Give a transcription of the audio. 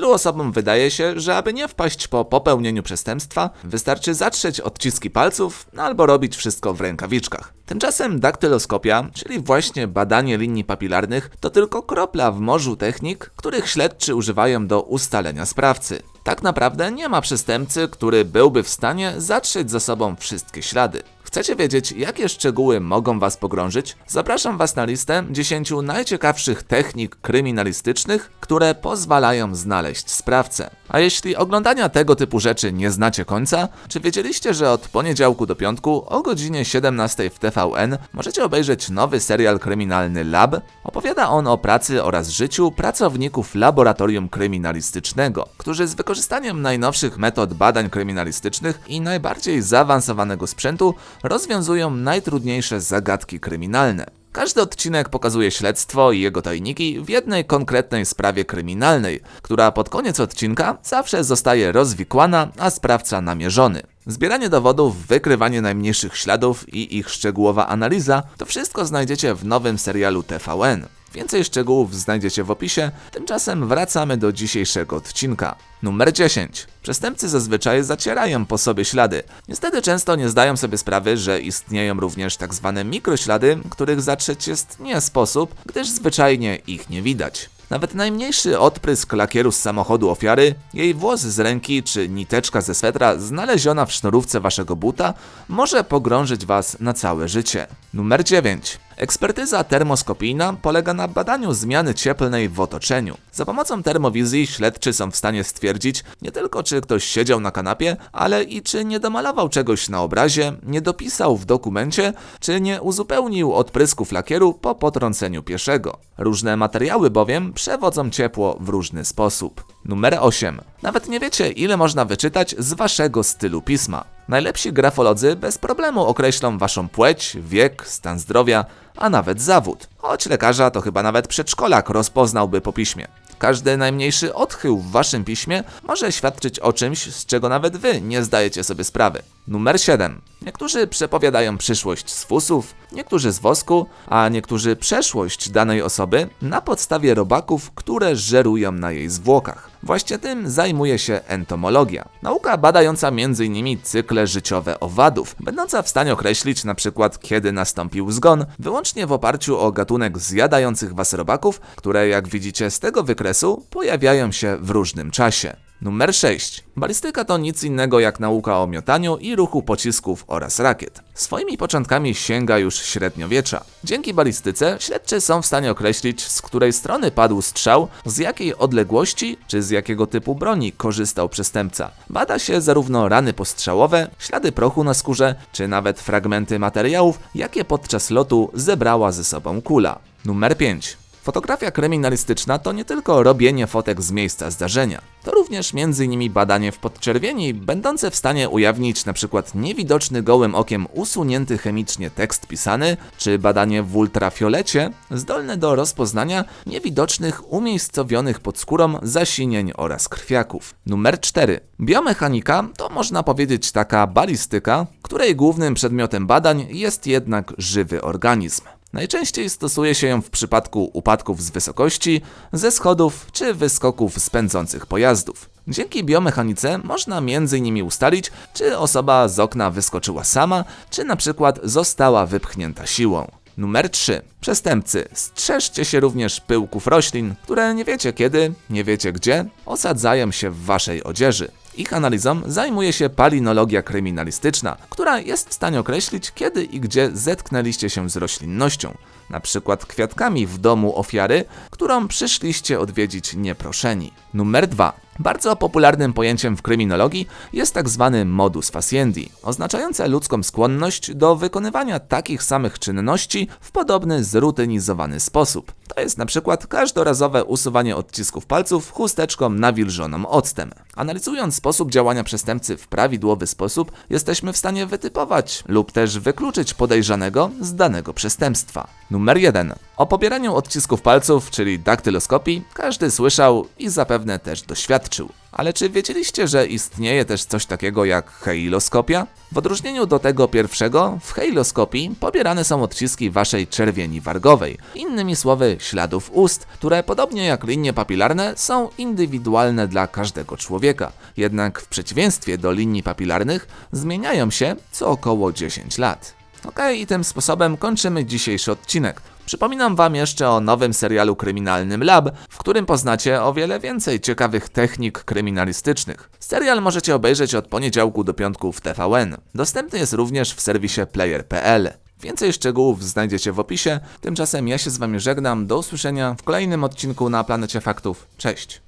Wielu osobom wydaje się, że aby nie wpaść po popełnieniu przestępstwa, wystarczy zatrzeć odciski palców albo robić wszystko w rękawiczkach. Tymczasem daktyloskopia, czyli właśnie badanie linii papilarnych, to tylko kropla w morzu technik, których śledczy używają do ustalenia sprawcy. Tak naprawdę nie ma przestępcy, który byłby w stanie zatrzeć za sobą wszystkie ślady. Chcecie wiedzieć, jakie szczegóły mogą Was pogrążyć? Zapraszam Was na listę 10 najciekawszych technik kryminalistycznych, które pozwalają znaleźć sprawcę. A jeśli oglądania tego typu rzeczy nie znacie końca, czy wiedzieliście, że od poniedziałku do piątku o godzinie 17 w TVN możecie obejrzeć nowy serial kryminalny Lab? Opowiada on o pracy oraz życiu pracowników laboratorium kryminalistycznego, którzy z wykorzystaniem najnowszych metod badań kryminalistycznych i najbardziej zaawansowanego sprzętu rozwiązują najtrudniejsze zagadki kryminalne. Każdy odcinek pokazuje śledztwo i jego tajniki w jednej konkretnej sprawie kryminalnej, która pod koniec odcinka zawsze zostaje rozwikłana, a sprawca namierzony. Zbieranie dowodów, wykrywanie najmniejszych śladów i ich szczegółowa analiza to wszystko znajdziecie w nowym serialu TVN. Więcej szczegółów znajdziecie w opisie, tymczasem wracamy do dzisiejszego odcinka. Numer 10. Przestępcy zazwyczaj zacierają po sobie ślady. Niestety często nie zdają sobie sprawy, że istnieją również tak zwane mikroślady, których zatrzeć jest nie sposób, gdyż zwyczajnie ich nie widać. Nawet najmniejszy odprysk lakieru z samochodu ofiary, jej włos z ręki czy niteczka ze swetra znaleziona w sznurówce waszego buta może pogrążyć was na całe życie. Numer 9. Ekspertyza termoskopijna polega na badaniu zmiany cieplnej w otoczeniu. Za pomocą termowizji śledczy są w stanie stwierdzić nie tylko czy ktoś siedział na kanapie, ale i czy nie domalował czegoś na obrazie, nie dopisał w dokumencie, czy nie uzupełnił odprysków lakieru po potrąceniu pieszego. Różne materiały bowiem przewodzą ciepło w różny sposób. Numer 8. Nawet nie wiecie, ile można wyczytać z waszego stylu pisma. Najlepsi grafolodzy bez problemu określą waszą płeć, wiek, stan zdrowia, a nawet zawód. Choć lekarza to chyba nawet przedszkolak rozpoznałby po piśmie. Każdy najmniejszy odchył w waszym piśmie może świadczyć o czymś, z czego nawet wy nie zdajecie sobie sprawy. Numer 7. Niektórzy przepowiadają przyszłość z fusów, niektórzy z wosku, a niektórzy przeszłość danej osoby na podstawie robaków, które żerują na jej zwłokach. Właśnie tym zajmuje się entomologia. Nauka badająca m.in. cykle życiowe owadów, będąca w stanie określić przykład kiedy nastąpił zgon, wyłącznie w oparciu o gatunek zjadających was robaków, które jak widzicie z tego wykresu pojawiają się w różnym czasie. Numer 6. Balistyka to nic innego jak nauka o miotaniu i ruchu pocisków oraz rakiet. Swoimi początkami sięga już średniowiecza. Dzięki balistyce śledczy są w stanie określić, z której strony padł strzał, z jakiej odległości czy z jakiego typu broni korzystał przestępca. Bada się zarówno rany postrzałowe, ślady prochu na skórze, czy nawet fragmenty materiałów, jakie podczas lotu zebrała ze sobą kula. Numer 5. Fotografia kryminalistyczna to nie tylko robienie fotek z miejsca zdarzenia. To również m.in. badanie w podczerwieni, będące w stanie ujawnić np. niewidoczny gołym okiem usunięty chemicznie tekst pisany, czy badanie w ultrafiolecie, zdolne do rozpoznania niewidocznych umiejscowionych pod skórą zasinień oraz krwiaków. Numer 4. Biomechanika to można powiedzieć taka balistyka, której głównym przedmiotem badań jest jednak żywy organizm. Najczęściej stosuje się ją w przypadku upadków z wysokości, ze schodów czy wyskoków z pędzących pojazdów. Dzięki biomechanice można m.in. ustalić, czy osoba z okna wyskoczyła sama, czy na przykład została wypchnięta siłą. Numer 3. Przestępcy. Strzeżcie się również pyłków roślin, które nie wiecie kiedy, nie wiecie gdzie, osadzają się w waszej odzieży. Ich analizą zajmuje się palinologia kryminalistyczna, która jest w stanie określić, kiedy i gdzie zetknęliście się z roślinnością, na przykład kwiatkami w domu ofiary, którą przyszliście odwiedzić nieproszeni. Numer 2. Bardzo popularnym pojęciem w kryminologii jest tak zwany modus faciendi, oznaczające ludzką skłonność do wykonywania takich samych czynności w podobny zrutynizowany sposób. To jest na przykład każdorazowe usuwanie odcisków palców chusteczką nawilżoną octem. Analizując sposób działania przestępcy w prawidłowy sposób, jesteśmy w stanie wytypować lub też wykluczyć podejrzanego z danego przestępstwa. Numer 1. O pobieraniu odcisków palców, czyli daktyloskopii, każdy słyszał i zapewne też doświadczył. Ale czy wiedzieliście, że istnieje też coś takiego jak heiloskopia? W odróżnieniu do tego pierwszego, w heiloskopii pobierane są odciski waszej czerwieni wargowej, innymi słowy śladów ust, które podobnie jak linie papilarne są indywidualne dla każdego człowieka. Jednak w przeciwieństwie do linii papilarnych zmieniają się co około 10 lat. Okej, i tym sposobem kończymy dzisiejszy odcinek. Przypominam Wam jeszcze o nowym serialu kryminalnym Lab, w którym poznacie o wiele więcej ciekawych technik kryminalistycznych. Serial możecie obejrzeć od poniedziałku do piątku w TVN. Dostępny jest również w serwisie player.pl. Więcej szczegółów znajdziecie w opisie. Tymczasem ja się z Wami żegnam. Do usłyszenia w kolejnym odcinku na Planecie Faktów. Cześć!